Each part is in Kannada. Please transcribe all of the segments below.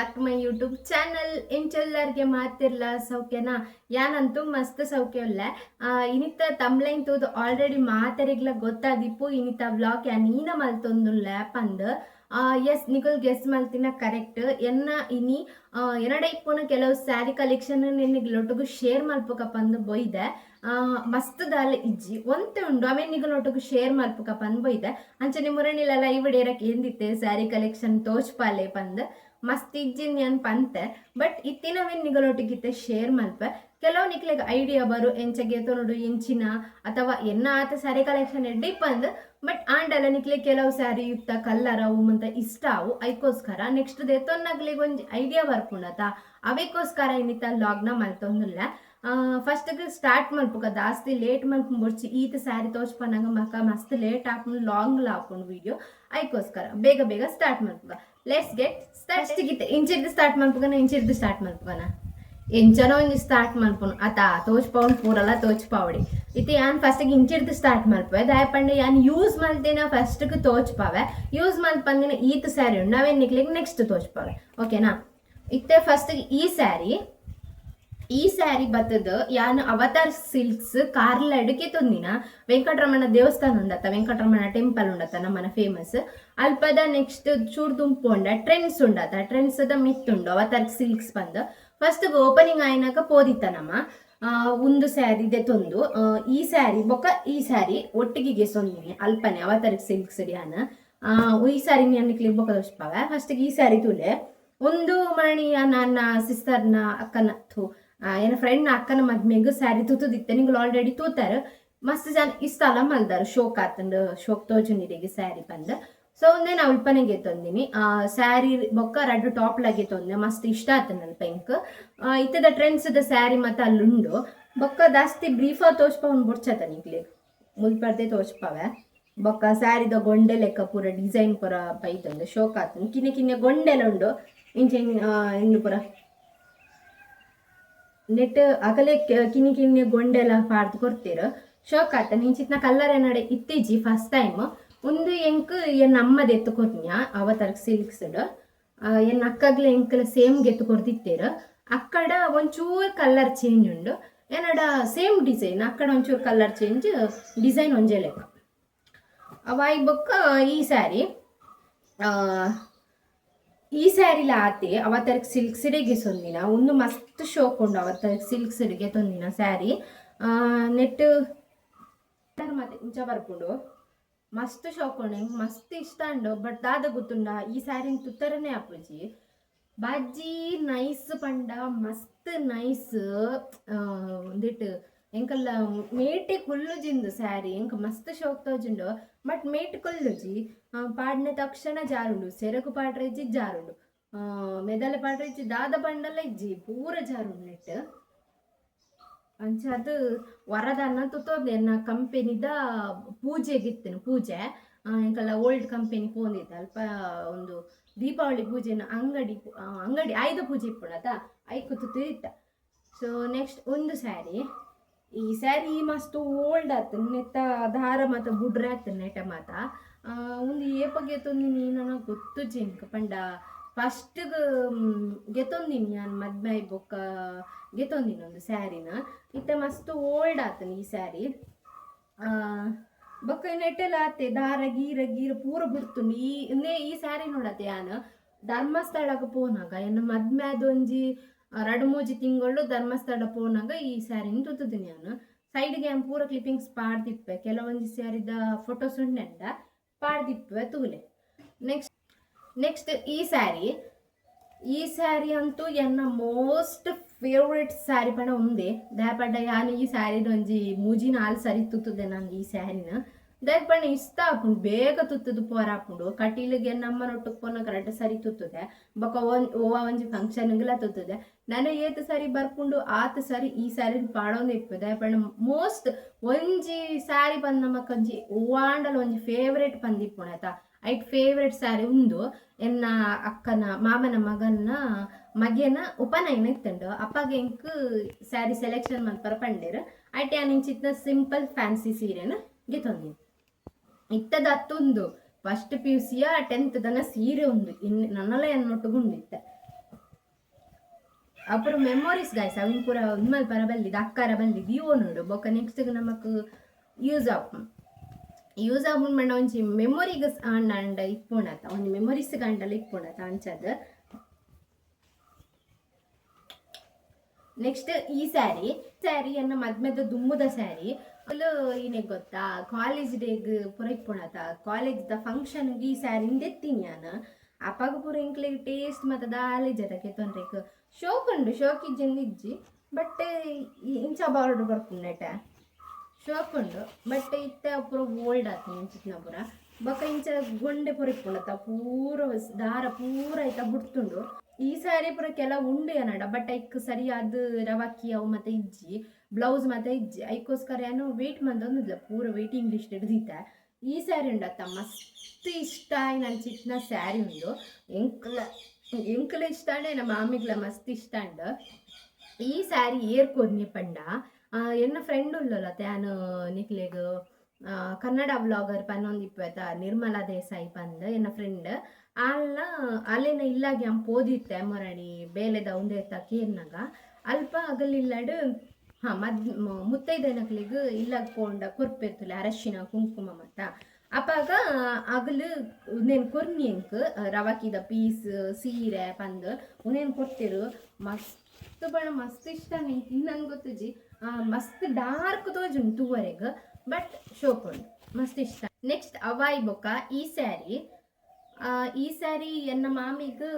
Back to my YouTube channel ಇಂಚೆಲ್ಲರಿಗೆ ಮಾತಿರ್ಲ ಸೌಖ್ಯನಾ? ಯಾನಂತೂ ಮಸ್ತ್ ಸೌಖ್ಯ ಇಲ್ಲ ಇನಿತ ತಮ್ಲೈನ್ ತೂದು ಆಲ್ರೆಡಿ ಮಾತರಿಗ್ಲ ಗೊತ್ತಾದಿಪ್ಪು. ಇನಿತ ವ್ಲಾಗ್ ಯಾ ನೀನ ಲ್ಯಾಪ್ ಪಂದ್. ಎಸ್ ನಿಗುಲ್ ಗೆಸ್ ಮಲ್ತಿನ ಕರೆಕ್ಟ್ ಎನ್ನ ಇನಿ ಎರಡ ಇಪ್ಪನ ಕೆಲವು ಸ್ಯಾರಿ ಕಲೆಕ್ಷನ್ ನಿನ್ನಿಗ್ಲೊಟ್ಟಿಗೂ ಶೇರ್ ಮಲ್ಪಕಪ್ಪ ಪಂದ್ ಬೊಯ್ದೆ. ಮಸ್ತ್ ದಾಲ ಇಜ್ಜಿ. ಒಂತೆ ಉಂಡು. ಅವೇ ನಿಗಲೊಟ್ಟಿಗೂ ಶೇರ್ ಮಾಡ್ಬೇಕಪ್ಪ ಪಂದ್ ಬೊಯ್ದೆ. ಅಂಚನೆ ಮುರಣಿಲೆಲ್ಲ ಈ ವಿಡಿಯೋರಕ್ಕೆ ಎಂದಿತ್ತೆ ಸ್ಯಾರಿ ಕಲೆಕ್ಷನ್ ತೋಚ್ಪಾಲೆ ಪಂದ್. ಮಸ್ತ್ ಇಜ್ಜಿನ್ ಪಂತೆ ಬಟ್ ಇತ್ತಿನವೇನ್ ನಿಗಲೊಟ್ಟಿಗಿತ್ತೆ ಶೇರ್ ಮಲ್ಪೆ. ಕೆಲವು ನಿಕ್ಲೆಗ್ ಐಡಿಯಾ ಬರು, ಎಂಚಗೆ ನೋಡು, ಇಂಚಿನ, ಅಥವಾ ಎನ್ನ ಆತ ಸ್ಯಾರಿ ಕಲೆಕ್ಷನ್ ಡಿಪಂದ್ ಪಂದ್ ಬಟ್ ಆಂಡಲ ನಿಕ್ಲೆ ಕೆಲವು ಸ್ಯಾರಿ ಯುಕ್ತ ಕಲ್ಲರ್ ಅವು ಮುಂತ ಇಷ್ಟ ಅವು, ಐಕೋಸ್ಕರ ನೆಕ್ಸ್ಟ್ ದೆತ್ತೊನ್ನಗ್ಲಿಗೆ ಒಂದು ಐಡಿಯಾ ಬರ್ಕೊಂಡತ ಅವೇಕೋಸ್ಕರ ಇನ್ನಿತ ಲಾಗ್ನ ಮಲ್ತೊಂದಿಲ್ಲ. ಫಸ್ಟ್ ಸ್ಟಾರ್ಟ್ ಮಲ್ಪುಕ ಜಾಸ್ತಿ ಲೇಟ್ ಮಲ್ಪು ಮುಡ್ಚಿ, ಈತ ಸ್ಯಾರಿ ತೋಚ್ಪನಂಗ ಮಕ ಮಸ್ತ್ ಲೇಟ್ ಹಾಕೊಂಡು ಲಾಂಗ್ ಹಾಕೊಂಡು ವಿಡಿಯೋ ಐಕೋಸ್ಕರ ಬೇಗ ಬೇಗ ಸ್ಟಾರ್ಟ್ ಮಲ್ಪುಗ. ಲೆಟ್ಸ್ ಗೆಟ್ ಸ್ಟಾರ್ಟ್ ಗಿತ್ತೆ ಇಂಚಿದ್ದು ಸ್ಟಾರ್ಟ್ ಮಲ್ಪುಗನ ಇಂಚಿದ್ದು ಸ್ಟಾರ್ಟ್ ಮಲ್ಪುಗನ ಇಂಚನೋ ಒಂಜಿ ಸ್ಟಾರ್ಟ್ ಮಲ್ಪುನು ಆತ ತೋಚ್ಪೌಂಡ್ ಪೂರಲ್ಲ ತೋಚ್ಪಾವಡಿ ಇತ್ತೆ ಯಾನ್ ಫಸ್ಟ್ ಇಂಚಿಡ್ದು ಸ್ಟಾರ್ಟ್ ಮಲ್ಪವೆ ದಾಯಪಂಡೆ ಯಾನ್ ಯೂಸ್ ಮಲ್ತಿನ ಫಸ್ಟ್ ತೋಚ್ಪಾವೆ ಯೂಸ್ ಮಾಡ್ಪಂದಿನ ಈತ ಸ್ಯಾರಿ ನಾವೇನ್ ನಿಕ್ಲಿಗೆ ನೆಕ್ಸ್ಟ್ ತೋಚ್ಪಾವೆ ಓಕೆನಾ ಇತ್ತೆ ಫಸ್ಟ್ ಈ ಸ್ಯಾರಿ ಈ ಸ್ಯಾರಿ ಬತ್ತದ ಯಾನ್ ಅವತಾರ್ ಸಿಲ್ಕ್ಸ್ ಕಾರ್ಲ ಅಡಿಕೆ ತೊಂದಿನ ವೆಂಕಟರಮಣ ದೇವಸ್ಥಾನ ಉಂಡತ್ತ ವೆಂಕಟರಮಣ ಟೆಂಪಲ್ ಉಂಡತ್ತ ನಮ್ಮನ ಫೇಮಸ್ ಅಲ್ಪದ ನೆಕ್ಸ್ಟ್ ಚೂರ್ ಉಂಡ ಟ್ರೆಂಡ್ಸ್ ಉಂಡತ್ತ ಟ್ರೆಂಡ್ಸ್ ದ ಮಿತ್ ಉಂಡು ಅವತಾರ್ ಸಿಲ್ಕ್ಸ್ ಬಂದ. ಫಸ್ಟ್ ಓಪನಿಂಗ್ ಆಯ್ನಾಕ ಪೋದಿತ್ತ ನಮ್ಮ. ಒಂದು ಸ್ಯಾರಿ ಇದೆ ತೊಂದು. ಈ ಸ್ಯಾರಿ ಬೊಕ್ಕ ಈ ಸ್ಯಾರಿ ಒಟ್ಟಿಗೆ ಸೊಂದಿನಿ ಅಲ್ಪನೆ ಅವತಾರ್ ಸಿಲ್ಕ್ಸ್ ಡ್ಯಾನ್. ಆ, ಈ ಸ್ಯಾರಿ ನಿಕ್ಲಿಗೆ ಬೊಕ್ಕ ದೋಷ್ಪಾವ ಫಸ್ಟ್ ಈ ಸ್ಯಾರಿ ತುಲೆ. ಒಂದು ಮರಣಿಯ ನನ್ನ ಸಿಸ್ಟರ್ನ ಅಕ್ಕನ ಥೂ. ಏನ ಫ್ರೆಂಡ್ ಅಕ್ಕನ ಮದ್ಮೆಗೆ ಸ್ಯಾರಿ ತೂತದಿತ್ತೆ. ನಿಂಗೆ ಆಲ್ರೆಡಿ ತೂತಾರ. ಮಸ್ತ್ ಜನ ಇಷ್ಟ ಅಲ್ಲ ಮಲ್ದಾರ, ಶೋಕ್ ಆತಂದು, ಶೋಕ್ ತೋಜುನಿರಿಗೆ ಸ್ಯಾರಿ ಬಂದ. ಸೊ ಒಂದೇ ನಾ ಉಲ್ಪನೆಗೆ ತೊಂದಿನಿ. ಆ ಸ್ಯಾರಿ ಬೊಕ್ಕ ರಡ್ಡು ಟಾಪ್ ಲಾಗೆ ತೊಂದೆ. ಮಸ್ತ್ ಇಷ್ಟ ಆತ ನನ್ನ ಪೆಂಕ್ ಇತ್ತದ ಟ್ರೆಂಡ್ಸ್ ದ ಸ್ಯಾರಿ ಮತ್ತೆ ಅಲ್ಲುಂಡು. ಬೊಕ್ಕ ಜಾಸ್ತಿ ಬ್ರೀಫಾ ತೋಚ್ಪ ಒಂದು ಬುಡ್ಚತ ನಿಕ್ಲಿ ಮುಲ್ಪರ್ದೆ ತೋಚ್ಪವೆ ಬೊಕ್ಕ ಸ್ಯಾರಿದ ಗೊಂಡೆ ಲೆಕ್ಕ ಪೂರ ಡಿಸೈನ್ ಪೂರ ಬೈತಂದು. ಶೋಕ್ ಆತಂದು. ಕಿನ್ನೆ ಕಿನ್ನೆ ಗೊಂಡೆಲ ಉಂಡು ಇಂಚೆ ಇನ್ನು ಪೂರ ನೆಟ್, ಅಕಲೆ ಕಿನಿ ಕಿನ್ನಿ ಗೊಂಡೆಲ್ಲ ಪಾಡ್ದು ಕೊಡ್ತೀರ. ಶೋಕ್ ಆತ ನಿಂಚಿತ್ನ ಕಲ್ಲರ್ ಏನಡೆ ಇತ್ತೀಜಿ ಫಸ್ಟ್ ಟೈಮ್ ಒಂದು ಎಂಕ್ ಎನ್ ಅಮ್ಮದ ಎತ್ತು ಅವ ತರ್ ಸಿಲ್ಕ್ಸ್ ಎನ್ ಅಕ್ಕಗ್ಲ ಎಂಕಲ ಸೇಮ್ ಗೆತ್ತು ಕೊಡ್ತಿತ್ತೀರ ಅಕ್ಕಡ ಒಂಚೂರು ಕಲರ್ ಚೇಂಜ್ ಉಂಡು. ಏನಡ ಸೇಮ್ ಡಿಸೈನ್ ಅಕ್ಕಡ ಒಂಚೂರು ಕಲರ್ ಚೇಂಜ್ ಡಿಸೈನ್ ಒಂಜೆ ಲೆಕ್ಕ. ಅವಾಯ್ ಬೊಕ್ಕ ಈ ಸ್ಯಾರಿ ಈ ಸ್ಯಾರಿಲ ಆತೆ ಅವತ್ತರಕ್ಕೆ ಸಿಲ್ಕ್ ಸಿಡಿಗೆ ಸೊಂದಿನ. ಒಂದು ಮಸ್ತ್ ಶೋ ಉಂಡು ಅವತ್ತರಕ್ಕೆ ಸಿಲ್ಕ್ ಸಿಡಿಗೆ ತೊಂದಿನ ಸ್ಯಾರಿ ನೆಟ್ ಮತ್ತೆ ಇಂಚ ಬರ್ಕೊಂಡು ಮಸ್ತ್ ಶೋಕ್ ಉಂಡು ಹೆಂಗ್ ಮಸ್ತ್ ಇಷ್ಟ ಅಂಡು ಬಟ್ ದಾದ ಗೊತ್ತುಂಡ ಈ ಸ್ಯಾರಿನ ತುತ್ತರನೇ ಅಪ್ಪುಜಿ. ಬಾಜಿ ನೈಸ್ ಪಂಡ, ಮಸ್ತ್ ನೈಸ್ ಒಂದಿಟ್ಟು ಎಂಕಲ್ಲ, ಮೇಟೆ ಕುಲ್ಲುಜಿಂದು ಸ್ಯಾರಿ, ಎಂಕ ಮಸ್ತ್ ಶೋಕ್ ತೋಜುಂಡು ಬಟ್ ಮೇಟ್ ಕುಲ್ಲುಜಿ ಪಾಡ್ನ ತಕ್ಷಣ ಜಾರುಂಡು ಸೆರಕು ಪಾಡ್ರೆ ಇಜ್ಜಿ ಜಾರುಂಡು. ಮೆದಲೆ ಪಾಡ್ರೆ ಇಜ್ಜಿ ದಾದ ಬಂಡಲ ಇಜ್ಜಿ, ಪೂರ ಜಾರುಂಡು ನೆಟ್ ಅಂಚ ಅದು ವರದಾನ ತುತ್ತೋದೆ ಎನ್ನ ಕಂಪೆನಿದ ಪೂಜೆಗಿತ್ತೇನು, ಪೂಜೆ. ಎಂಕಲ್ಲ, ಓಲ್ಡ್ ಕಂಪೆನಿ ಪೋಂದಿತ್ತು, ಅಲ್ಪ ಒಂದು ದೀಪಾವಳಿ ಪೂಜೆನ ಅಂಗಡಿ ಅಂಗಡಿ ಆಯ್ದ ಪೂಜೆ ಇಪ್ಪುಣತ ಐಕು ತುತ್ತು ಇತ್ತ ಸೊ ನೆಕ್ಸ್ಟ್ ಒಂದು ಸ್ಯಾರಿ. ಈ ಸ್ಯಾರಿ ಮಸ್ತ್ ಓಲ್ಡ್ ಆತು ನೆತ್ತ ದಾರ ಮಾತ ಬುಡ್ರೆ ಆತು ನೆಟ ಮಾತ. ಒಂದು ಏಪ ಗೆತ್ತೊಂದಿನಿ ನನಗೆ ಗೊತ್ತು ಜಿಂಕ್ ಪಂಡ. ಫಸ್ಟ್ ಗೆತ್ತೊಂದಿನಿ ನಾನು ಮದ್ಮೆ ಬೊಕ್ಕ ಗೆತ್ತೊಂದಿನಿ ಒಂದು ಸ್ಯಾರಿನ. ಇತ್ತ ಮಸ್ತ್ ಓಲ್ಡ್ ಆತನ ಈ ಸ್ಯಾರಿ. ಬೊಕ್ಕ ನೆಟ್ಟೆಲ್ಲ ಆತೆ ದಾರ ಗೀರ ಗೀರ ಪೂರ ಬಿಡ್ತುಂಡು ಈ ಈ ಸ್ಯಾರಿ ನೋಡತ್ತೆ ಯಾನು. ಧರ್ಮಸ್ಥಳಕ್ಕೆ ಪೋನಾಗ, ಏನು ಮದ್ಮೆ ಅದೊಂಜಿ ಎರಡು ಮೂಜಿ ತಿಂಗಳು ಧರ್ಮಸ್ಥಳ ಪೋನಾಗ ಈ ಸ್ಯಾರಿನ ತುತ್ತಿದ್ದೀನಿ ನಾನು. ಸೈಡ್ಗೆ ಏನು ಪೂರ ಕ್ಲಿಪ್ಪಿಂಗ್ಸ್ ಪಾಡ್ದಿಪ್ಪೆ ಕೆಲವೊಂದು ಸ್ಯಾರಿದ ಫೋಟೋಸ್ ಉಂಡೆಂಡ ಪಾಡ್ದಿಪ್ಪೆ ತೂಲೆ. ನೆಕ್ಸ್ಟ್ ನೆಕ್ಸ್ಟ್ ಈ ಸ್ಯಾರಿ. ಈ ಸ್ಯಾರಿ ಅಂತೂ ಎನ್ನ ಮೋಸ್ಟ್ ಫೇವ್ರೆಟ್ ಸ್ಯಾರಿ ಪಂಡ ಉಂದೆ. ದಯಪಡ್ಡ ಯಾನು ಈ ಸ್ಯಾರಿದ ಒಂಜಿ ಮೂಜಿ ನಾಲ್ ಸರಿ ತುತ್ತದೆ ನಂಗೆ ಈ ಸ್ಯಾರಿನ. ದಯಪಣ್ಣ ಇಷ್ಟ ಆಪುಂಡು ಬೇಗ ತುತ್ತದು ಪೋರ ಆಪುಂಡು ಕಟೀಲಿಗೆ ನಮ್ಮನೊಟ್ಟು ಪೋನ ಕರೆಕ್ಟ್ ಸರಿ ತುತ್ತುದೆ ಬೊಕ ಒನ್ ಓವ ಒಂಜಿ ಫಂಕ್ಷನ್ಗೆಲ್ಲ ತುತ್ತದೆ ನಾನು ಏತ್ ಸರಿ ಬರ್ಕೊಂಡು ಆತ ಸರಿ ಈ ಸಾರಿ ಪಾಡೋಂದು ಇಪ್ಪು ದಯಪಣ್ಣ ಮೋಸ್ಟ್ ಒಂಜಿ ಸಾರಿ ಬಂದ ನಮಕ್ ಒಂಜಿ ಓವಾಂಡಲ್ ಒಂಜಿ ಫೇವ್ರೇಟ್ ಪಂದಿಪ್ಪುಣ ಆಯ್ತಾ? ಐಟ್ ಫೇವ್ರೆಟ್ ಸ್ಯಾರಿ ಉಂದು. ಎನ್ನ ಅಕ್ಕನ, ಮಾಮನ ಮಗನ ಮಗೆನ ಉಪನಯನ ಇತ್ತಂಡು. ಅಪ್ಪಗೆ ಎಂಕ್ ಸ್ಯಾರಿ ಸೆಲೆಕ್ಷನ್ ಮಲ್ಪರ ಪಂಡೇರು. ಐಟ್ ಯಾನ್ ಇಂಚಿತ್ನ ಸಿಂಪಲ್ ಫ್ಯಾನ್ಸಿ ಸೀರೆನ ಗೆತೊಂದಿನಿ ಇತ್ತದ ಅತ್ತೊಂದು ಫಸ್ಟ್ ಪಿ ಯು ಸಿಯ ಟೆಂತ್ ದನ ಸೀರೆ ಒಂದು ಇನ್ ನನ್ನಲ್ಲ ಎನ್ನೊಟ್ಟುಗುಂಡಿತ್ತೆ ಅಪುರ ಮೆಮೊರೀಸ್ ಗಾಯ್ಸ್ ಅವಿನ ಪೂರ ಪರ ಬಲ್ಲಿದ ಅಕ್ಕರ ಬಲ್ಲಿ ಇವು ನೋಡು, ಬೊಕ್ಕ ನೆಕ್ಸ್ಟ್ ನಮಕ್ ಯೂಸ್ ಆಪ್ ಯೂಸ್ ಆಫ್ ಮಣ್ಣ ಒಂಜಿ ಮೆಮೊರಿಗ್ ಆಂಡ ಆಂಡ ಇಪ್ಪುಂಡತ ಒಂದು ಮೆಮೊರೀಸ್ ಗಂಡಲ್ಲಿ ಇಪ್ಪುಂಡತ ಅಂಚದ. ನೆಕ್ಸ್ಟ್ ಈ ಸ್ಯಾರಿ ಸ್ಯಾರಿ ಅನ್ನ ಮದ್ಮೆದ ದುಮ್ಮದ ಸ್ಯಾರಿ ಏನೇ ಗೊತ್ತಾ? ಕಾಲೇಜ್ ಡೇಗ್ ಪುಣತ ಕಾಲೇಜ್ ದ ಫಂಕ್ಷನ್ ಈ ಸ್ಯಾರಿ ಎತ್ತೀನಿ ನಾನು. ಅಪ್ಪಾಗ ಪೂರ ಇಂಕ್ಲಿಗೆ ಟೇಸ್ಟ್ ಮತ್ತು ದಾಲಿ ಜರಕ್ಕೆ ತೊಂದ್ರೆ ಶೋಕ್ ಉಂಡು ಶೋಕ್ ಇಜ್ಜಿ ಬಟ್ ಇಂಚ ಬಾರ್ಡರ್ ಬರ್ಪುಂಡೆಟ ಶೋಕ್ ಉಂಡು ಬಟ್ ಇತ್ತ ಪೂರ ಓಲ್ಡ್ ಆತು ಇಂಚಿನ ಪೂರ. ಬೊಕ್ಕ ಇಂಚ ಗೊಂಡೆ ಪೂರ ಇಪ್ಪುಂಡತ ಪೂರ ದಾರ ಪೂರ ಐತ ಬುಡ್ತುಂಡು. ಈ ಸ್ಯಾರಿ ಪೂರ ಕೆಲ ಉಂಡು ಏನಡ ಬಟ್ ಐಕ್ ಸರಿಯಾದ ರವಾಕಿ ಅವು ಮತ್ತೆ ಇಜ್ಜಿ. ಬ್ಲೌಸ್ ಮತ್ತೆ ಐಕೋಸ್ಕರ ಏನು ವೇಟ್ ಮಂದೊಂದಿಲ್ಲ ಪೂರ ವೇಟಿಂಗ್ ಲಿಸ್ಟ್ ಹಿಡ್ದಿತ್ತೆ ಈ ಸ್ಯಾರಿ ಉಂಡತ್ತ ಮಸ್ತ್ ಇಷ್ಟ ನನ್ನ ಚಿಟ್ನ ಸ್ಯಾರಿ ಉಂಡು. ಎಂಕ್ಲ, ಎಂಕಲ ಇಷ್ಟ ಅಂಡೆ ನಮ್ಮ ಮಾಮಿಗ್ಲ ಮಸ್ತ್ ಇಷ್ಟ ಅಂಡ ಈ ಸ್ಯಾರಿ ಏರ್ಕೋದ್ನಿ ಪಂಡ. ಎನ್ನ ಫ್ರೆಂಡ್ ಉಳ್ಳಲ್ಲ ತ್ಯಾನು ನಿಕ್ಲೆಗ್ ಕನ್ನಡ ಬ್ಲಾಗರ್ ಪನ್ನೊಂದು ಇಪ್ಪತ್ತ, ನಿರ್ಮಲಾ ದೇಸಾಯಿ ಪಂದ್, ಎನ್ನ ಫ್ರೆಂಡ್ ಅಲ್ಲ ಅಲ್ಲೇನ ಇಲ್ಲಾಗಿ ಅಂ ಓದಿತ್ತೆ ಮೊರಣಿ ಬೇಲೆದ ಉಂದೇತ ಕೇರ್ನಾಗ ಅಲ್ಪ ಅಗಲಿಲ್ಲಡ್ ಹಾ, ಮದ್, ಮ- ಇಲ್ಲ ಪೋಂಡ ಇರ್ತಲ್ಲ ಅರಶಿನ, ಕುಂಕುಮ ಮತ್ತ ಅಪಾಗ, ಅಗಲು ಉಂದೇನು ಕೊರ್ನಿ ಎಂಕ್ ರವಾಕಿದ ಪೀಸ್, ಸೀರೆ, ಪಂದ್ ಉಂದೇನು ಕೊಡ್ತಿರು? ಮಸ್ತ್ ಬಣ ಮಸ್ತ್ ಇಷ್ಟ ನಂಗೆ ಇನ್ನಂಗೆ ಗೊತ್ತುಜಿ ಮಸ್ತ್ ಡಾರ್ಕ್ ತೋಜುಂಡು ತೂವರೆಗ್ ಬಟ್ ಶೋಕೊಂಡು, ಮಸ್ತ್ ಇಷ್ಟ. ನೆಕ್ಸ್ಟ್, ಅವಾಯ್ ಬೊಕ್ಕ ಈ ಸ್ಯಾರಿ. ಈ ಸ್ಯಾರಿ ಎನ್ನ ಮಾಮಿಗೆ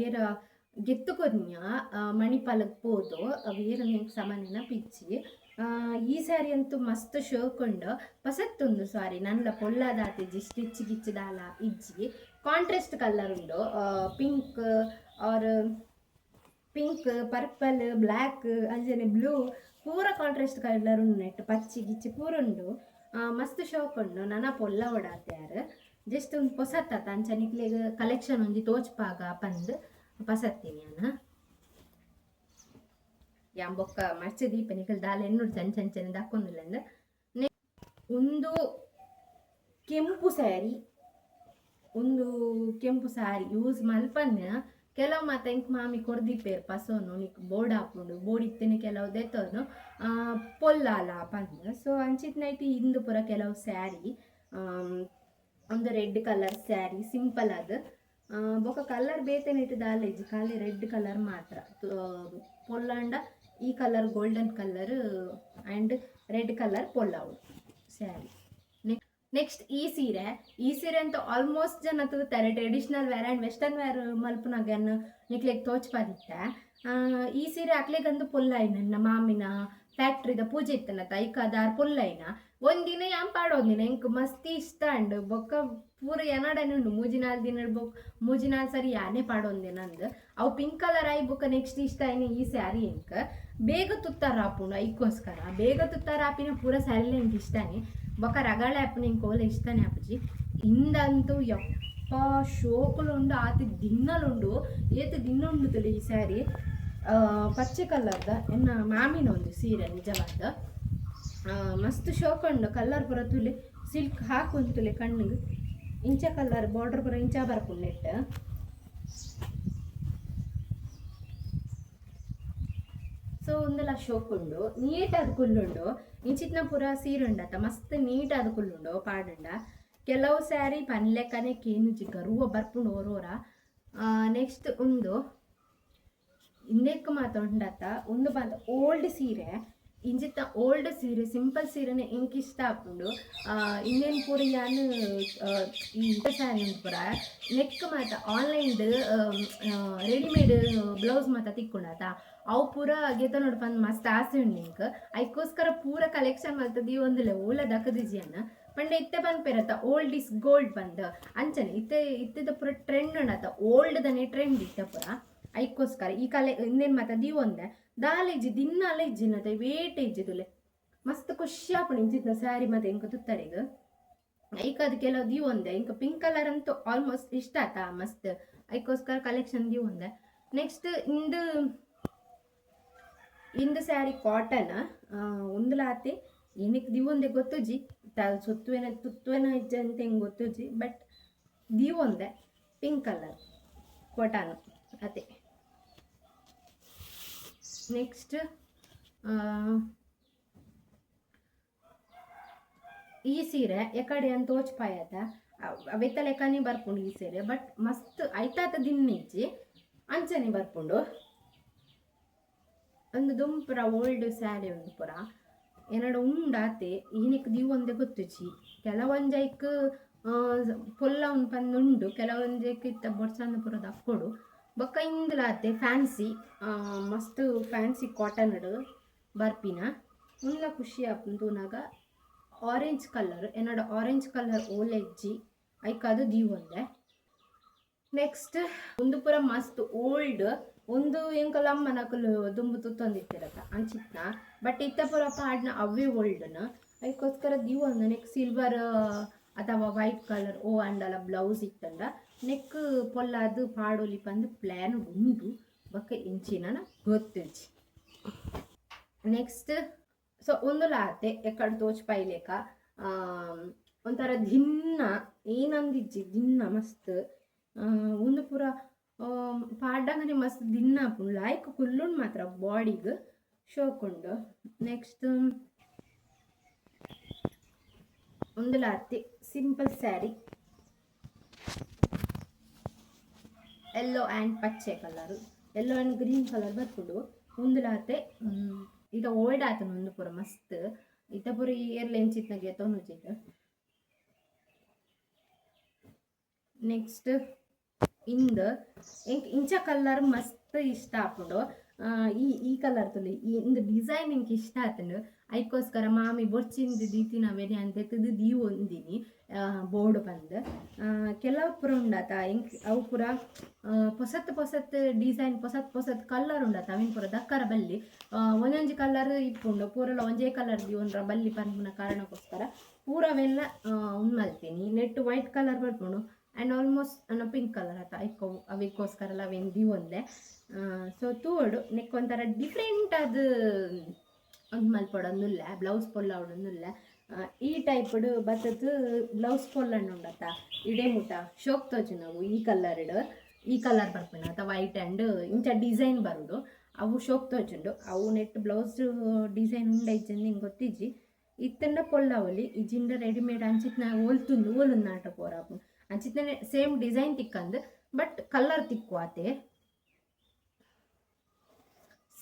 ಏರ ಗೆತ್ತು ಮಣಿಪಾಲಕ್ಕೆ ಮಣಿಪಾಲಕ್ ಪೋದು ಅವು ಏರ ನಿಂಗೆ ಸಾಮಾನ್ಯನ ಪಿಚ್ಚಿ. ಈ ಸ್ಯಾರಿ ಅಂತೂ ಮಸ್ತ್ ಶೋಕೊಂಡು ಪಸತ್ತುಂದು ಸಾರಿ. ನನ್ನ ಪೊಳ್ಳದಾತಿಜ್ಜಿ ಸ್ಟಿಚ್ ಗಿಚ್ಚಿದಾಲ ಇಜ್ಜಿ. ಕಾಂಟ್ರಾಸ್ಟ್ ಕಲರ್ ಉಂಡು. Pink or pink purple black Anjane blue ಪೂರ ಕಾಂಟ್ರಾಸ್ಟ್ ಕಲರ್ ಉಂಡು ನೆಟ್ ಪಚ್ಚಿ ಗಿಚ್ಚಿ ಪೂರ ಉಂಡು. ಮಸ್ತ್ ಶೋಕೊಂಡು ನನ್ನ ನನ ಪೊಲ್ಲ ಓಡಾತ್ಯಾರ ಜಸ್ಟ್ ಒಂದು ಪೊಸತ್ತ, ಅಂಚನಿಕ್ಲೆಗ್ ಕಲೆಕ್ಷನ್ ಒಂಜಿ ತೋಚ್ಪಾಗ ಪಂದ್. ಪಸತ್ತೀನಿ ನಾನು ಯಾಂ ಬೊಕ್ಕ ಮರ್ಚ ದೀಪನಿಕಲ್ ದಾಲ ಎನ್ನುಡು ಚಂಚ ಚಂಚನೆ ದಕ್ಕೊಂದಿಲ್ಲ ಅಂದ್ರೆ ಒಂದು ಕೆಂಪು ಸ್ಯಾರಿ ಒಂದು ಕೆಂಪು ಸ್ಯಾರಿ ಯೂಸ್ ಮಲ್ಪನ್ನ ಕೆಲವು ಮಾತ ಇಂಕ್ ಮಾಮಿ ಕೊರ್ದಿಪ್ಪೇರು ಪಸೋನು ನಿಕ್ ಬೋರ್ಡ್ ಹಾಕೊಂಡು ಬೋರ್ಡ್ ಇತ್ತೇನೆ ಕೆಲವು ದೆತ್ತೋನು ಪೊಲ್ಲಾಲ ಪಂದ್ ಸೊ ಅಂಚಿತ್ ನೈಟಿ ಇಂದು ಪುರ ಕೆಲವು ಸ್ಯಾರಿ ಒಂದು ರೆಡ್ ಕಲರ್ ಸ್ಯಾರಿ ಸಿಂಪಲ್ ಅದು ಕಲರ್ ಬೇತೆ ನೆಟ್ ದಾಲೇಜ್ ಖಾಲಿ ರೆಡ್ ಕಲರ್ ಮಾತ್ರ. ಪೊಲ್ಲಾಂಡ ಈ colour golden colour and red colour ಪೊಲ್ಲಾವು. Sari. Next ಈ ಸೀರೆ. ಈ ಸೀರೆ ಅಂತ ಆಲ್ಮೋಸ್ಟ್ ಜನ ತೂತಾರೆ traditional wear and western wear ಮಲ್ಪನಾಗನ್ನು ನಿಕ್ಲೆಗ್ ತೋಚ್ಪಾದಿತ್ತೆ ಈ ಸೀರೆ ಅಕ್ಲೆಗಂದು ಪೊಲ್ಲೈನ ನನ್ನ ಮಾಮಿನ ಫ್ಯಾಕ್ಟ್ರಿದ ಪೂಜೆ ಇತ್ತನ ತೈಕಾದಾರ್ ಪೊಲ್ಲೈನ ಒಂದಿನ ಯಾಂ ಪಾಡೋದಿನ ಎಂಕ್ ಮಸ್ತಿ ಇಷ್ಟ ಅಂಡ್ ಬೊಕ್ಕ ಪೂರ ಎನಡನೆ ಉಂಡು ಮೂಜಿನಾಲ್ ದಿನ ಬೊಕ್ ಮೂಜಿನಾಲ್ ಸರಿ ಯಾನೆ ಪಾಡೊಂದಿನ ನಂದ್ ಅವು ಪಿಂಕ್ ಕಲರ್ ಆಯ್ ಬೊಕ್ಕ ನೆಕ್ಸ್ಟ್ ಇಷ್ಟ ಆಯ್ನ ಈ ಸ್ಯಾರಿ ಎಂಕ್ ಬೇಗ ತುತ್ತಾರ ಹಾಪುಂಡು ಇಕ್ಕೋಸ್ಕರ ಬೇಗ ತುತ್ತಾರ ಆಪಿನ ಪೂರ ಸ್ಯಾರಿ ಎಂಕ್ ಇಷ್ಟನೇ ಬೊಕ್ಕ ರಗಾಳೆ ಕೋಲ ಇಷ್ಟ ಓಲೆ ಇಷ್ಟನೇ ಆಪುಜಿ ಇಂದಂತೂ ಯಪ್ಪ ಶೋಕಲುಂಡು ಆತಿ ದಿನ್ನಲುಂಡು ಏತ ದಿನ ಉಂಡು ಈ ಸ್ಯಾರಿ. ಪಚ್ಚೆ ಕಲರ್ದ, ಎನ್ನ ಮಾಮಿನ ಒಂದು ಸೀರೆ ನಿಜವಾದ. ಮಸ್ತ್ ಶೋಕಂಡು ಕಲರ್ ಪೂರ ತುಲೆ ಸಿಲ್ಕ್ ಹಾಕುಂತುಲೆ ಕಣ್ಣಿಗೆ. ಇಂಚ ಕಲರ್ ಬಾರ್ಡರ್ ಪೂರ ಇಂಚ ಬರ್ಪುಂಡು ನೆಟ್ ಸೊ ಒಂದೆಲ್ಲ ಶೋಕುಂಡು ನೀಟಾದ ಕುಲ್ಲುಂಡು ಇಂಚಿತ್ನ ಪೂರ ಸೀರೆ ಉಂಡತ ಮಸ್ತ್ ನೀಟಾದ ಕುಲ್ಲುಂಡು ಪಾಡುಂಡ ಕೆಲವು ಸ್ಯಾರಿ ಪನ್ಲೆಕ್ಕನೆ ಚಿಕ್ಕ ರೂವ ಬರ್ಪುಂಡು ಓರೋರ. ನೆಕ್ಸ್ಟ್ ಒಂದು ಇಂದೆಕ್ ಮಾತ ಉಂಡತ, ಒಂದು ಬಂದ ಓಲ್ಡ್ ಸೀರೆ. ಇಂಜಿತ್ತ ಓಲ್ಡ್ ಸೀರೆ ಸಿಂಪಲ್ ಸೀರೆನೆ ಇಂಕ್ ಇಷ್ಟ ಆ, ಇನ್ನೇನ್ ಪೂರ ಈ ಸ್ಯಾರಿ ಉಂಟು ಪೂರ ನೆಕ್ ಮಾತ ಆನ್ಲೈನ್ಡ್ ರೆಡಿಮೇಡ್ ಬ್ಲೌಸ್ ಮಾತ ತಿಕ್ಕೊಂಡಾತ ಅವು ಪೂರ ಗೆತ ನೋಡಪ್ಪ ಮಸ್ತ್ ಆಸೆ ಉಂಡು ಐಕೋಸ್ಕರ ಪೂರ ಕಲೆಕ್ಷನ್ ಮಲ್ತದಿ ಒಂದಿಲ್ಲ ಓಲ ದಕ್ಕದಿಜಿಯನ್ನ ಪಂಡ ಇತ್ತೆ ಬಂದ್ ಪೇರತ್ತ ಓಲ್ಡ್ ಇಸ್ ಗೋಲ್ಡ್ ಬಂದ್. ಅಂಚನೆ ಇತ್ತೆ ಇತ್ತದ ಪೂರ ಟ್ರೆಂಡ್ ಉಂಡತ ಓಲ್ಡ್ ದನೆ ಟ್ರೆಂಡ್ ಇತ್ತ ಪೂರ. ಐಕೋಸ್ಕರ ಈ ಕಲೆ ಇನ್ನೇನು ಮಾತ ಒಂದೇ ಒಂದೆ. ದಾಲೆಜ್ಜಿ ದಿನಾಲ ಇಜ್ಜಿನತೆ ವೇಟ್ ಇಜ್ಜಿದುಲೆ ಮಸ್ತ್ ಖುಷಿ ಆಪುಂಡು ಇಂಚಿದ್ನ ಸ್ಯಾರಿ ಮತ್ತೆ ಇಂಕ ತುತ್ತರಿಗ ಐಕ ಅದು ಕೆಲವು ದಿ ಒಂದೆ ಇಂಕ ಪಿಂಕ್ ಕಲರ್ ಅಂತೂ ಆಲ್ಮೋಸ್ಟ್ ಇಷ್ಟ ಆತ ಮಸ್ತ್. ಐಕೋಸ್ಕರ ಕಲೆಕ್ಷನ್ ದಿ ಒಂದೆ. ನೆಕ್ಸ್ಟ್ ಇಂದು ಇಂದು ಸ್ಯಾರಿ ಕಾಟನ್ ಒಂದುಲಾತಿ ಏನಕ್ಕೆ ದಿ ಒಂದೆ ಗೊತ್ತುಜಿ ಜಿ. ಸುತ್ತುವೆನ, ತುತ್ತುವೆನ ಇಜ್ಜೆ ಅಂತ ಹೆಂಗೆ ಗೊತ್ತುಜಿ ಬಟ್ ದಿ ಒಂದೆ ಪಿಂಕ್ ಕಲರ್ ಕಾಟನ್ ಅದೇ. ನೆಕ್ಸ್ಟ್ ಈ ಸೀರೆ ಎಕಡೆ ಅಂತ ತೋಚ್ಪಾಯತ ಅವೆತ್ತ ಲೆಕ್ಕನೆ ಬರ್ಪುಂಡು ಈ ಸೀರೆ, ಬಟ್ ಮಸ್ತ್ ಐತಾತ ದಿನ್ನಿಜ್ಜಿ ಅಂಚನೆ ಬರ್ಪುಂಡು ಒಂದು ದುಂಪುರ ಓಲ್ಡ್ ಸ್ಯಾರಿ ಒಂದು ಪುರ, ಎರಡು ಉಂಡಾತೆ ಈನಿಕ್ ದೀವ್ ಒಂದೇ ಗೊತ್ತಿಚ್ಚಿ ಕೆಲವೊಂಜೈಕ್ ಪೊಲ್ಲ ಒಂದು ಪಂದ್ ಉಂಡು, ಕೆಲವೊಂಜೈಕ್ ಇತ್ತ ಬೊಡ್ಸಂದ ಪುರದ ಅಕ್ಕೊಡು ಬೊಕ್ಕ ಇಂದುಲಾತೆ ಫ್ಯಾನ್ಸಿ ಮಸ್ತ್ ಫ್ಯಾನ್ಸಿ ಕಾಟನ್ ಬರ್ಪಿನ. ಉಲ್ಲ ಖುಷಿ ಆಪುಂದುನಾಗ ಆರೆಂಜ್ ಕಲರ್ ಎನ್ನಡ ಆರೆಂಜ್ ಕಲರ್ ಓಲೆಜ್ಜಿ, ಐಕ್ ಅದು ದೀವ್ ಒಂದೆ ನೆಕ್ಸ್ಟ್ ಒಂದು ಪೂರ ಮಸ್ತ್ ಓಲ್ಡ್ ಒಂದು ಎಂಕಲ್ ಅಮ್ಮನಕಲು ದುಂಬು ತುತ್ತೊಂದಿತ್ತಿರತ್ತ ಅಂಚಿತ್ನ. ಬಟ್ ಇತ್ತ ಪೂರ ಪಾಡ್ನ ಅವೇ ಓಲ್ಡ್ನ ಅದಕ್ಕೋಸ್ಕರ ಒಂದು ನೆಕ್ಸ್ಟ್ ಸಿಲ್ವರ್ ಅಥವಾ ವೈಟ್ ಕಲರ್ ಓ, ಅಂಡಲ ಬ್ಲೌಸ್ ಇತ್ತಂಡ ನೆಕ್ ಪೊಲ್ಲ ಅದು ಪಾಡೋಲಿ ಪಂದು ಪ್ಲ್ಯಾನ್ ಉಂಡು ಬೊಕ್ಕ ಇಂಚಿನ ಗೊತ್ತಿಜ್ಜಿ ನೆಕ್ಸ್ಟ್ ಸೊ ಒಂದು ಲಾತೆ ಎಕ್ಕಡ ತೋಚ್ಪೈಲೇಕ ಒಂಥರ ದಿನ್ನ ಏನಂದಿಜ್ಜಿ ದಿನ್ನ ಮಸ್ತ್ ಆ, ಒಂದು ಪೂರ ಪಾಡ್ಡಂಗನೆ ಮಸ್ತ್ ದಿನ್ನ ಆಪುಂಡು ಲಾಯ್ಕ್ ಕುಲ್ಲುಂಡು ಮಾತ್ರ ಬಾಡಿಗ್ ಶೋಕುಂಡು ನೆಕ್ಸ್ಟ್ ಒಂದು ಲಾತಿ ಸಿಂಪಲ್ ಸ್ಯಾರಿ ಎಲ್ಲೋ ಆ್ಯಂಡ್ ಪಚ್ಚೆ colour yellow and green colour ಬರ್ಪುಡು ಒಂದು ಲಾತೆ ಮ್, ಈಗ ಓಲ್ಡ್ ಆತನ ಒಂದು ಪೂರ ಮಸ್ತ್. ಇತ್ತ ಪೂರ ಏರ್ಲ ಎಂಚಿತ್ನಾಗೆ ಚಿತ್ತ ನೆಕ್ಸ್ಟ್ ಇಂದ ಇಂಚ ಕಲರ್ ಮಸ್ತ್ ಇಷ್ಟ ಆಪುಂಡು. ಈ ಈ ಕಲರ್ ತುಲಿ ಈ ಇಂದು ಡಿಸೈನ್ ಎಂಕ್ ಇಷ್ಟ ಆತುಂಡು ಐಕೋಸ್ಕರ ಮಾಮಿ ಬೊಚ್ಚಿಂದ ದೀತಿನ ನಾವೇನೆ ಅಂತ ದೀವ್ ಒಂದಿನಿ ಬೋರ್ಡ್ ಬಂದು. ಕೆಲವು ಪುರ ಉಂಡತ ಎಂಕ್ ಅವು ಪುರ ಆ, ಪೊಸತ್ ಪೊಸತ್ ಡಿಸೈನ್ ಪೊಸತ್ ಪೊಸತ್ ಕಲರ್ ಉಂಡಾತ ಅವಿನ ಪುರ ದಕ್ಕರ ಬಲ್ಲಿ. ಒಂದೊಂದು ಕಲರ್ ಇಪ್ಪುಂಡು ಪೂರಲ ಒಂದೇ ಕಲರ್ ದಿ ಒಂದ್ರ ಬಲ್ಲಿ ಪನ್ಪುನ ಕಾರಣಕ್ಕೋಸ್ಕರ ಪೂರವೆಲ್ಲ ಉನ್ ಮಲ್ತೀನಿ ನೆಟ್ ವೈಟ್ ಕಲರ್ ಬರ್ಪುಂಡು ಆ್ಯಂಡ್ ಆಲ್ಮೋಸ್ಟ್ ನಾನು ಪಿಂಕ್ ಕಲರ್ ಆತ. ಐಕೋ ಅವಿಕೋಸ್ಕರ ಎಲ್ಲ ಒಂದೇ ಸೊ ತೂವಡು ನೆಕ್ ಒಂಥರ ಡಿಫ್ರೆಂಟ್ ಅದು ಒಂದು ಮಲ್ಪೊಡೊಂದುಲ್ಲ ಬ್ಲೌಸ್ ಪೊಲ್ಲ ಅವಡೊಂದುಲ್ಲ ಈ ಟೈಪ್ಡ್ ಬತ್ತದು ಬ್ಲೌಸ್ ಪೊಲ್ಲ ಉಂಡತ್ತ ಇಡೇ ಮುಟ, ಶೋಕ್ ತೋಚು ನಾವು, ಈ ಕಲರ್ಡ್ ಈ ಕಲರ್ ಬರ್ಪುನ ಅಥವಾ ವೈಟ್ ಆ್ಯಂಡ್ ಇಂಚ ಡಿಸೈನ್ ಬರುಡು ಅವು ಶೋಕ್ ತೋಚುಂಡು, ಅವು ನೆಟ್ ಬ್ಲೌಸ್ ಡಿಸೈನ್ ಉಂಡೈಚಂದು ಹಿಂಗೆ ಗೊತ್ತಿಜ್ಜಿ. ಇತ್ತಂಡ ಪೊಲ್ಲವಲಿ ಇಜಿಂದ ರೆಡಿಮೇಡ್ ಅಂಚಿತ್ನ ಓಲ್ತುಂದು ಓಲುಂದು ನಾಟ ಪೋರಾಪು ಅಂಚಿತ್ನ ಸೇಮ್ ಡಿಸೈನ್ ತಿಕ್ಕಂದು ಬಟ್ ಕಲರ್ ತಿಕ್ಕು ಆತೆ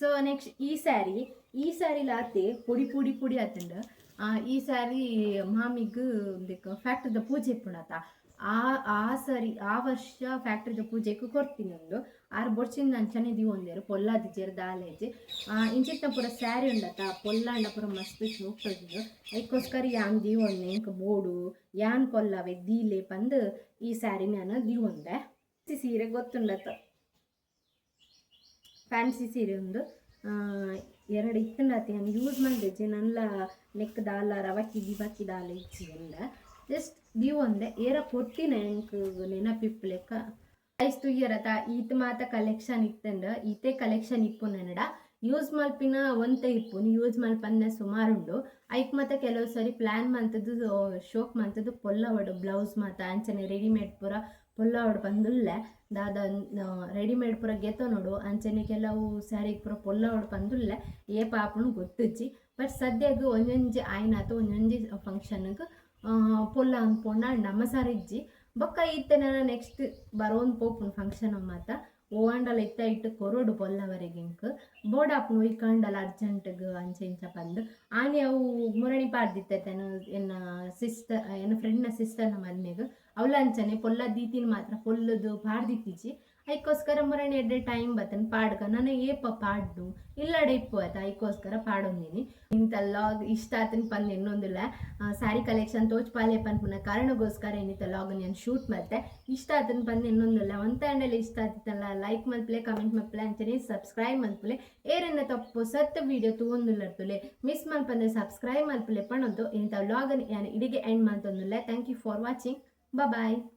ಸೊ ನೆಕ್ಸ್ಟ್ ಈ ಸ್ಯಾರಿ ಲಾತೆ ಪುಡಿ ಪುಡಿ ಪುಡಿ ಆತಂಡ ಆ, ಈ ಸ್ಯಾರಿ ಮಾಮಿಗ್ ಫ್ಯಾಕ್ಟರಿ ಫ್ಯಾಕ್ಟ್ರಿದ ಪೂಜೆ ಪುಣತ. ಆ ಆ ಸರಿ ಆ ವರ್ಷ ಫ್ಯಾಕ್ಟ್ರಿದ ಪೂಜೆಗೆ ಕೊಡ್ತೀನಿ ಒಂದು. ಆರು ಬೊಡ್ಸಿಂದ ಅಂಚನೆ ದಿ ಒಂದೇರು ಪೊಲ್ಲಾದ ಜೇರು ಆ ಇಂಚಿತ್ತ ಪುರ ಸ್ಯಾರಿ ಉಂಡತ ಪೊಲ್ಲಾಂಡ ಪುರ ಮಸ್ತ್ ಹೋಗ್ತದ್ದು ಅದಕ್ಕೋಸ್ಕರ ಯಾನ್ ದಿ ಒಂದೆ ಬೋಡು ಯಾನ್ ಪೊಲ್ಲವೆ ದೀಲೆ ಪಂದು ಈ ಸ್ಯಾರಿ ನಾನು ದಿ ಒಂದೆ ಸೀರೆ ಗೊತ್ತುಂಡತ. ಫ್ಯಾನ್ಸಿ ಸೀರೆ ಒಂದು. ಎರಡು ಇತ್ತಂಡಾತಿ ನಾನು ಯೂಸ್ ಮಾಡಿದ್ದೆ ನಲ್ಲ ನೆಕ್ ದಾಲ, ರವಕ್ಕಿ ದಿವಕ್ಕಿ ದಾಲ ಇಚ್ಚಿ ಅಂದ ಜಸ್ಟ್ ದಿ ಒಂದೆ. ಏರ ಕೊಟ್ಟಿನ ನೆನಪಿಪ್ಪು ಲೆಕ್ಕ. ಐಸ್ತು ಇಯರತ ಈತ ಮಾತ ಕಲೆಕ್ಷನ್ ಇತ್ತಂಡ ಈತೆ ಕಲೆಕ್ಷನ್ ಇಪ್ಪು ನನ್ನಡ. ಯೂಸ್ ಮಲ್ಪಿನ ಒಂತ ಇಪ್ಪು. ಯೂಸ್ ಮಲ್ಪನ್ನ ಸುಮಾರುಂಡು ಐಕ್ ಮಾತ ಕೆಲವು ಸರಿ ಪ್ಲ್ಯಾನ್ ಮಂತದ್ದು ಶೋಕ್ ಮಂತದ್ದು, ಪೊಲ್ಲವಡು ಬ್ಲೌಸ್ ಮಾತ, ಅಂಚನೆ ರೆಡಿಮೇಡ್ ಪೂರ ಪೊಲ್ಲವಡು ಬಂದುಲ್ಲೆ, ದಾದ ರೆಡಿಮೇಡ್ ಪೂರ ಗೆತ್ತ ನೋಡು ಅಂಚನೆ ಕೆಲವು ಸ್ಯಾರಿಗೆ ಪೂರ ಪೊಲ್ಲವಡು ಬಂದುಲ್ಲೆ, ಏ ಪಾಪನು ಗೊತ್ತಿಜ್ಜಿ. ಬಟ್ ಸದ್ಯಗ್ ಒಂದೊಂಜಿ ಆಯ್ನಾತು, ಒಂದೊಂಜಿ ಫಂಕ್ಷನ್ಗೆ ಪೊಲ್ಲ ಅನ್ಪೊಂಡ ನಮ್ಮ ಸಾರಿ ಇಜ್ಜಿ, ಬೊಕ್ಕ ಇತ್ತೆ ನೆಕ್ಸ್ಟ್ ಬರೋನ್ ಪೋಪುನ್ ಫಂಕ್ಷನ್ ಮಾತ, ಓವಾಂಡಲ ಇತ್ತ ಇಟ್ಟು ಕೊರೋಡು ಪೊಲ್ಲವರೆಗೆ ಇಂಕ್ ಬೋಡಾಪ್ನು ಇಕ್ಕಂಡಲ ಅರ್ಜೆಂಟ್ಗ್ ಅಂಚೆ ಇಂಚ ಬಂದು, ಆನೆ ಅವು ಮುರಣಿ ಪಾಡ್ದಿತ್ತೆ ಎನ್ನ ಸಿಸ್ಟರ್ ಎನ್ನ ಫ್ರೆಂಡ್ನ ಸಿಸ್ಟರ್ನ ಮದ್ಮೆಗ್ ಅವಳ ಅಂಚನೆ ಪೊಲ್ಲ ದೀತಿನ ಮಾತ್ರ, ಪೊಲ್ಲದು ಪಾಡ್ದಿತ್ತಿಜಿ ಐಕೋಸ್ಕರ ಮುರಣಿ ಎಡ್ಡೆ ಟೈಮ್ ಬತ್ತನ್ ಪಾಡ್ಗ ನಾನು ಏಪ ಪಾಡ್ನು ಇಲ್ಲಡೆ ಇಪ್ಪು ಆತ ಐಕೋಸ್ಕರ ಪಾಡೊಂದಿನಿ. ಇಂತಲ್ಲ ಇಷ್ಟ ಆತನ ಪಂದ್ ಇನ್ನೊಂದಿಲ್ಲ. ಸಾರಿ ಕಲೆಕ್ಷನ್ ತೋಚ್ಪಾಲೆ ಪನ್ಪುನ ಕಾರಣಗೋಸ್ಕರ ಏನಿತ್ತಲ್ಲ ಲಾಗ್ ನಾನು ಶೂಟ್ ಮತ್ತೆ ಇಷ್ಟ ಆತನ ಪಂದ್ ಇನ್ನೊಂದಿಲ್ಲ. ಒಂತ ಹಣ್ಣಲ್ಲಿ ಇಷ್ಟ ಆತಿತ್ತಲ್ಲ ಲೈಕ್ ಮಲ್ಪಲೆ ಕಮೆಂಟ್ ಮಲ್ಪಲೆ, ಅಂಚನೆ ಸಬ್ಸ್ಕ್ರೈಬ್ ಮಲ್ಪಲೆ. ಏರನ್ನ ತಪ್ಪು ಸತ್ತ ವಿಡಿಯೋ ತಗೊಂದುಲ್ಲರ್ತುಲೆ ಮಿಸ್ ಮಲ್ಪಂದ್ರೆ ಸಬ್ಸ್ಕ್ರೈಬ್ ಮಲ್ಪಲೆ ಪಣೊಂದು. ಇಂಥ ಲಾಗನ್ ಯಾನು ಇಡಿಗೆ end ಮಾಡ್ತೊಂದಿಲ್ಲ. Thank you for watching Bye bye.